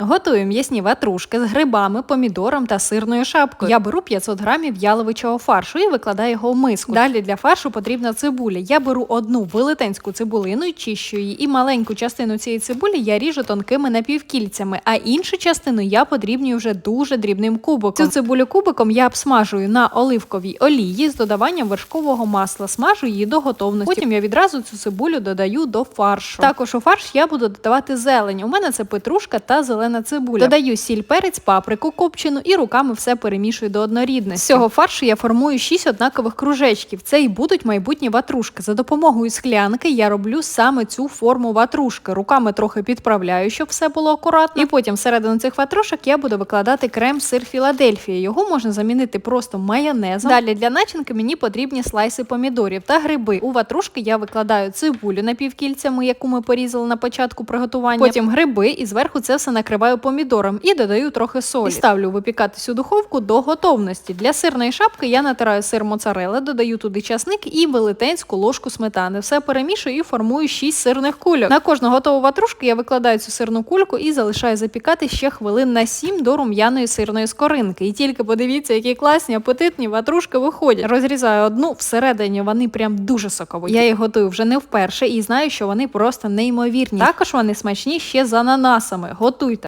Готую м'ясні ватрушки з грибами, помідором та сирною шапкою. Я беру 500 грамів яловичого фаршу і викладаю його в миску. Далі для фаршу потрібна цибуля. Я беру одну велетенську цибулину і чищу її, і маленьку частину цієї цибулі я ріжу тонкими напівкільцями, а іншу частину я подрібнюю вже дуже дрібним кубиком. Цю цибулю кубиком я обсмажую на оливковій олії з додаванням вершкового масла. Смажу її до готовності. Потім я відразу цю цибулю додаю до фаршу. Також у фарш я буду додавати зелень. У мене це петрушка та зелена цибуля. Додаю сіль, перець, паприку, копчену і руками все перемішую до однорідності. З цього фаршу я формую 6 однакових кружечків. Це і будуть майбутні ватрушки. За допомогою склянки я роблю саме цю форму ватрушки. Руками трохи підправляю, щоб все було акуратно. І потім всередину цих ватрушок я буду викладати крем сир Філадельфія. Його можна замінити просто майонезом. Далі для начинки мені потрібні слайси помідорів та гриби. У ватрушки я викладаю цибулю напівкільцями, яку ми порізали на початку приготування. Потім гриби і зверху це все накриваю помідором і додаю трохи солі. І ставлю випікатись у духовку до готовності. Для сирної шапки я натираю сир моцарелла, додаю туди часник і велетенську ложку сметани. Все перемішую і формую 6 сирних кульок. На кожну готову ватрушку я викладаю цю сирну кульку і залишаю запікати ще хвилин на 7 до рум'яної сирної скоринки. І тільки подивіться, які класні апетитні ватрушки виходять. Розрізаю одну всередині. Вони прям дуже соковиті. Я їх готую вже не вперше і знаю, що вони просто неймовірні. Також вони смачні ще з ананасами. Готуйте.